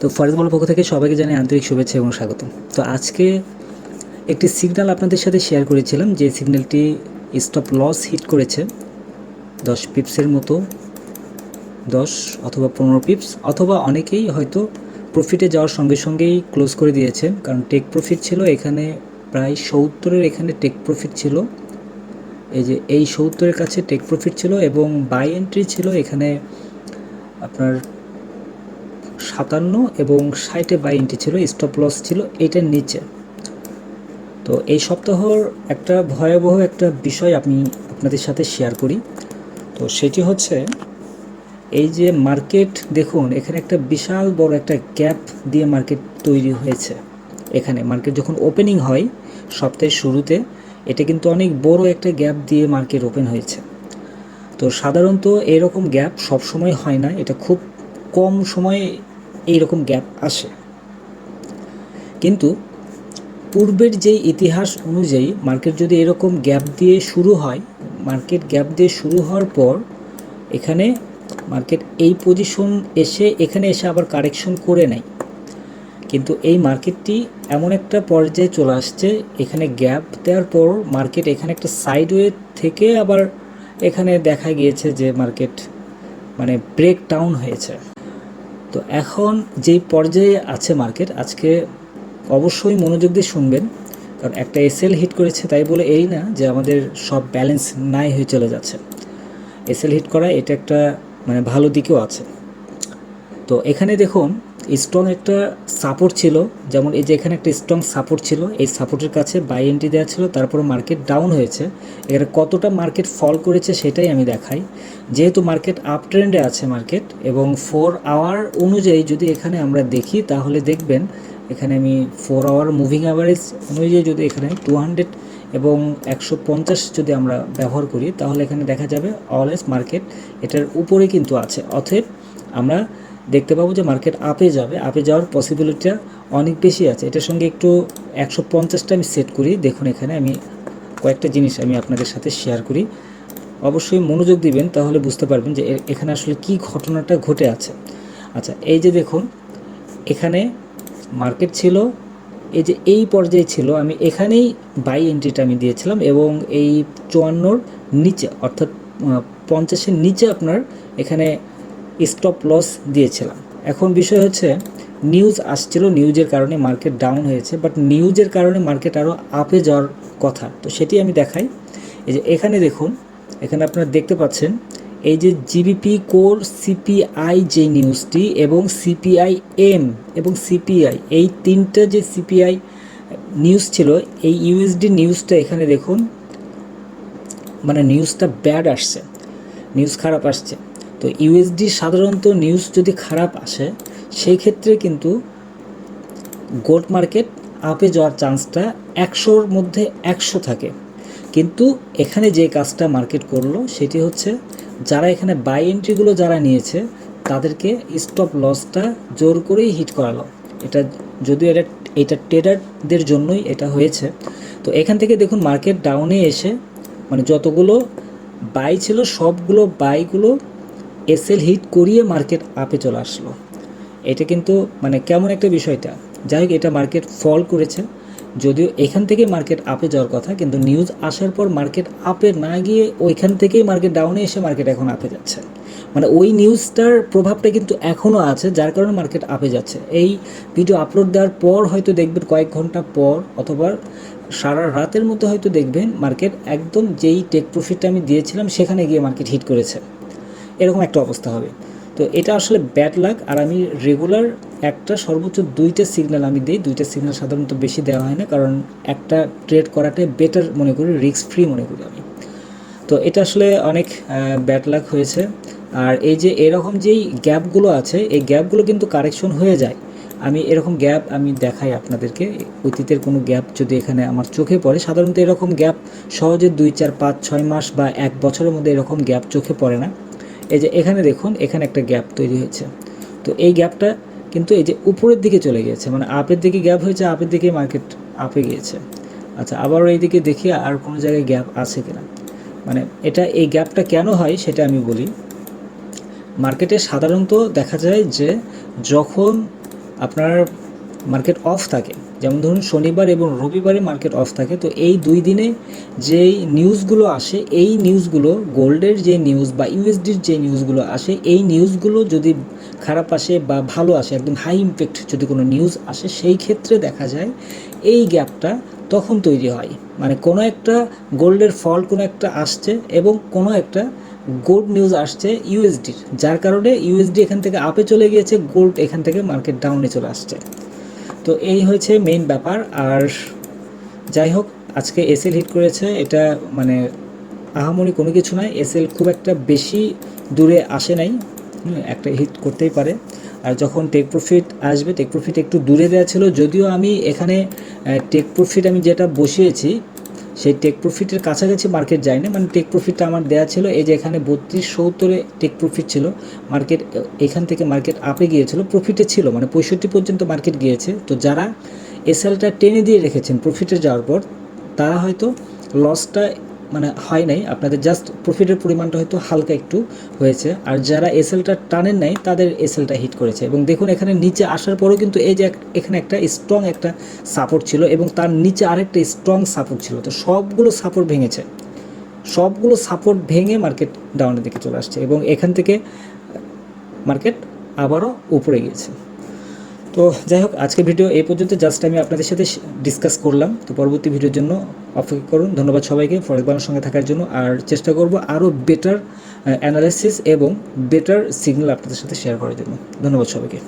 তো ফরেজ বলের পক্ষ থেকে সবাইকে জানাই আন্তরিক শুভেচ্ছা এবং স্বাগত তো আজকে একটি সিগন্যাল আপনাদের সাথে শেয়ার করেছিলাম, যে সিগন্যালটি স্টপ লস হিট করেছে। দশ পিপসের মতো, দশ অথবা পনেরো পিপস অথবা অনেকেই হয়তো প্রফিটে যাওয়ার সঙ্গে সঙ্গেই ক্লোজ করে দিয়েছে, কারণ টেক প্রফিট ছিল এখানে প্রায় সত্তরের এখানে টেক প্রফিট ছিল। এই যে এই সত্তরের কাছে টেক প্রফিট ছিল এবং বাই এন্ট্রি ছিল এখানে আপনার সাতান্ন এবং ষাটে বাই এন্ট্রি ছিল স্টপ লস ছিল এটার নিচে। তো এই সপ্তাহর একটা ভয়াবহ একটা বিষয় আমি আপনাদের সাথে শেয়ার করি। তো সেটি হচ্ছে, এই যে মার্কেট দেখুন, এখানে একটা বিশাল বড় একটা গ্যাপ দিয়ে মার্কেট তৈরি হয়েছে। এখানে মার্কেট যখন ওপেনিং হয় সপ্তাহের শুরুতে, এটা কিন্তু অনেক বড় একটা গ্যাপ দিয়ে মার্কেট ওপেন হয়েছে। তো সাধারণত এরকম গ্যাপ সবসময় হয় না, এটা খুব কম সময়ে এইরকম গ্যাপ আসে। কিন্তু পূর্বের যে ইতিহাস অনুযায়ী মার্কেট যদি এরকম গ্যাপ দিয়ে শুরু হয়, মার্কেট গ্যাপ দিয়ে শুরু হওয়ার পর এখানে মার্কেট এই পজিশন এসে এখানে এসে আবার কারেকশন করে নেয়। কিন্তু এই মার্কেটটি এমন একটা পর্যায়ে চলে আসছে, এখানে গ্যাপ দেওয়ার পর মার্কেট এখানে একটা সাইডওয়ে থেকে আবার এখানে দেখা গিয়েছে যে মার্কেট মানে ব্রেক ডাউন হয়েছে। তো এখন যেই পর্যায়ে আছে মার্কেট আজকে অবশ্যই মনোযোগ দিয়ে শুনবেন। কারণ একটা এসএল হিট করেছে তাই বলে এই না যে আমাদের সব ব্যালেন্স নাই হয়ে চলে যাচ্ছে। এসএল হিট করা এটা একটা মানে ভালো দিকেও আছে। তো এখানে দেখুন স্ট্রং একটা সাপোর্ট ছিল। যেমন এই যে এখানে একটা স্ট্রং সাপোর্ট ছিল, এই সাপোর্টের কাছে বাই এন্ট্রি দেওয়া ছিল তারপরে মার্কেট ডাউন হয়েছে। এখানে কতটা মার্কেট ফল করেছে সেটাই আমি দেখাই। যেহেতু মার্কেট আপ ট্রেন্ডে আছে মার্কেট এবং ফোর আওয়ার অনুযায়ী যদি এখানে আমরা দেখি, তাহলে দেখবেন এখানে আমি ফোর আওয়ার মুভিং অ্যাভারেজ অনুযায়ী যদি এখানে টু হান্ড্রেড এবং একশো পঞ্চাশ যদি আমরা ব্যবহার করি, তাহলে এখানে দেখা যাবে অলওয়েজ মার্কেট এটার উপরে কিন্তু আছে। অতএব আমরা দেখতে পাবো যে মার্কেট আপে যাবে আপে যাওয়ার পসিবিলিটিটা অনেক বেশি আছে। এটার সঙ্গে একটু একশো পঞ্চাশটা আমি সেট করি। দেখুন এখানে আমি কয়েকটা জিনিস আমি আপনাদের সাথে শেয়ার করি। অবশ্যই মনোযোগ দিবেন, তাহলে বুঝতে পারবেন যে এখানে আসলে কি ঘটনাটা ঘটে আছে। আচ্ছা এই যে দেখুন, এখানে মার্কেট ছিল, এই যে এই পর্যায়ে ছিল, আমি এখানেই বাই এন্ট্রিটা আমি দিয়েছিলাম এবং এই চুয়ান্নর নিচে, অর্থাৎ পঞ্চাশের নিচে আপনার এখানে স্টপ লস দিয়েছিলাম। এখন বিষয় হচ্ছে নিউজ আসছিল নিউজের কারণে মার্কেট ডাউন হয়েছে বাট নিউজের কারণে মার্কেট আরও আপে যাওয়ার কথা। তো সেটি আমি দেখাই। এই যে এখানে দেখুন, এখানে আপনারা দেখতে পাচ্ছেন, এই যে জিবিপি কোর সিপিআই যে নিউজটি এবং সিপিআই এম এবং সিপিআই এই তিনটা যে সিপিআই নিউজ ছিল, এই ইউএসডি নিউজটা এখানে দেখুন মানে নিউজটা ব্যাড আসছে নিউজ খারাপ আসছে। তো ইউএসডি সাধারণত নিউজ যদি খারাপ আসে, সেই ক্ষেত্রে কিন্তু গোল্ড মার্কেট আপে যাওয়ার চান্সটা একশোর মধ্যে একশো থাকে। কিন্তু এখানে যে কাজটা মার্কেট করল, সেটি হচ্ছে যারা এখানে বাই এন্ট্রিগুলো যারা নিয়েছে, তাদেরকে স্টপ লসটা জোর করেই হিট করালো। এটা যদিও এটা এটা ট্রেডারদের জন্যই এটা হয়েছে। তো এখান থেকে দেখুন মার্কেট ডাউনে এসে মানে যতগুলো বাই ছিল, সবগুলো বাইগুলো এসএল হিট করিয়ে মার্কেট আপে চলে আসলো। এটা কিন্তু মানে কেমন একটা বিষয়টা। যাই হোক, এটা মার্কেট ফল করেছে। যদিও এখান থেকে মার্কেট আপে যাওয়ার কথা, কিন্তু নিউজ আসার পর মার্কেট আপে না গিয়ে ওইখান থেকেই মার্কেট ডাউনে এসে মার্কেট এখন আপে যাচ্ছে। মানে ওই নিউজটার প্রভাবটা কিন্তু এখনও আছে, যার কারণে মার্কেট আপে যাচ্ছে। এই ভিডিও আপলোড দেওয়ার পর হয়তো দেখবেন কয়েক ঘণ্টা পর, অথবা সারা রাতের মধ্যে হয়তো দেখবেন মার্কেট একদম যেই টেক প্রফিটটা আমি দিয়েছিলাম, সেখানে গিয়ে মার্কেট হিট করেছে। এরকম একটা অবস্থা হবে। তো এটা আসলে ব্যাড লাক আর আমি রেগুলার একটা সর্বোচ্চ দুইটা সিগন্যাল আমি দিই। দুইটা সিগন্যাল সাধারণত বেশি দেওয়া হয় না, কারণ একটা ট্রেড করাটাই বেটার মনে করি রিস্ক ফ্রি মনে করি আমি। তো এটা আসলে অনেক ব্যাড লাক হয়েছে। আর এই যে এরকম যেই গ্যাপগুলো আছে, এই গ্যাপগুলো কিন্তু কারেকশন হয়ে যায়। আমি এরকম গ্যাপ আমি দেখাই আপনাদেরকে। অতীতের কোনো গ্যাপ যদি এখানে আমার চোখে পড়ে, সাধারণত এরকম গ্যাপ সহজে দুই, চার, পাঁচ, ছয় মাস বা এক বছরের মধ্যে এরকম গ্যাপ চোখে পড়ে না। এই যে এখানে দেখুন, এখানে একটা গ্যাপ তৈরি হয়েছে। তো এই গ্যাপটা কিন্তু এই যে উপরের দিকে চলে গিয়েছে মানে আপের দিকে গ্যাপ হয়েছে আপের দিকে মার্কেট আপে গিয়েছে। আচ্ছা আবারও এইদিকে দেখি আর কোনো জায়গায় গ্যাপ আছে কিনা। মানে এটা, এই গ্যাপটা কেন হয় সেটা আমি বলি। মার্কেটে সাধারণত দেখা যায় যে যখন আপনার মার্কেট অফ থাকে যেমন ধরুন শনিবার এবং রবিবারে মার্কেট অফ থাকে, তো এই দুই দিনে যেই নিউজগুলো আসে, এই নিউজগুলো গোল্ডের যে নিউজ বা ইউএসডির যে নিউজগুলো আসে, এই নিউজগুলো যদি খারাপ আসে বা ভালো আসে, একদম হাই ইম্প্যাক্ট যদি কোনো নিউজ আসে, সেই ক্ষেত্রে দেখা যায় এই গ্যাপটা তখন তৈরি হয়। মানে কোনো একটা গোল্ডের ফল কোনো একটা আসছে এবং কোনো একটা গোল্ড নিউজ আসছে ইউএসডির যার কারণে ইউএসডি এখান থেকে আপে চলে গিয়েছে গোল্ড এখান থেকে মার্কেট ডাউনে চলে আসছে। তো এই হয়েছে মেইন ব্যাপার। আর যাই হোক আজকে এসএল হিট করেছে, এটা মানে আহামরি কোনো কিছু নয়। এসএল খুব একটা বেশি দূরে আসে নাই একটা হিট করতেই পারে। আর যখন টেক প্রফিট আসবে টেক প্রফিট একটু দূরে দেওয়া ছিল, যদিও আমি এখানে টেক প্রফিট আমি যেটা বসিয়েছি সেই টেক প্রফিটের কাছাকাছি মার্কেট যায়নি। মানে টেক প্রফিটটা আমার দেওয়া ছিল, এই যে এখানে বত্রিশ সত্তরে টেক প্রফিট ছিল মার্কেট এখান থেকে মার্কেট আপে গিয়েছিল প্রফিটে ছিল মানে পঁয়ষট্টি পর্যন্ত মার্কেট গিয়েছে। তো যারা এসএলটা টেনে দিয়ে রেখেছেন প্রফিটে যাওয়ার পর, তারা হয়তো লসটা মানে হয় নাই, আপনাদের জাস্ট প্রফিটের পরিমাণটা হয়তো হালকা একটু হয়েছে। আর যারা এসএলটা টানেন নাই, তাদের এসএলটা হিট করেছে। এবং দেখুন, এখানে নিচে আসার পরেও কিন্তু এই যে এখানে একটা স্ট্রং একটা সাপোর্ট ছিল এবং তার নিচে আরেকটা স্ট্রং সাপোর্ট ছিল। তো সবগুলো সাপোর্ট ভেঙেছে। সবগুলো সাপোর্ট ভেঙে মার্কেট ডাউনের দিকে চলে আসছে এবং এখান থেকে মার্কেট আবারও উপরে গিয়েছে। তো যাই হোক, আজকের ভিডিও এই পর্যন্ত। জাস্ট আমি আপনাদের সাথে ডিসকাস করলাম। তো পরবর্তী ভিডিওর জন্য অপেক্ষা করুন। ধন্যবাদ সবাইকে ফরেক্স বাংলার সঙ্গে থাকার জন্য। আর চেষ্টা করব আরও বেটার অ্যানালাইসিস এবং বেটার সিগন্যাল আপনাদের সাথে শেয়ার করার জন্য। ধন্যবাদ সবাইকে।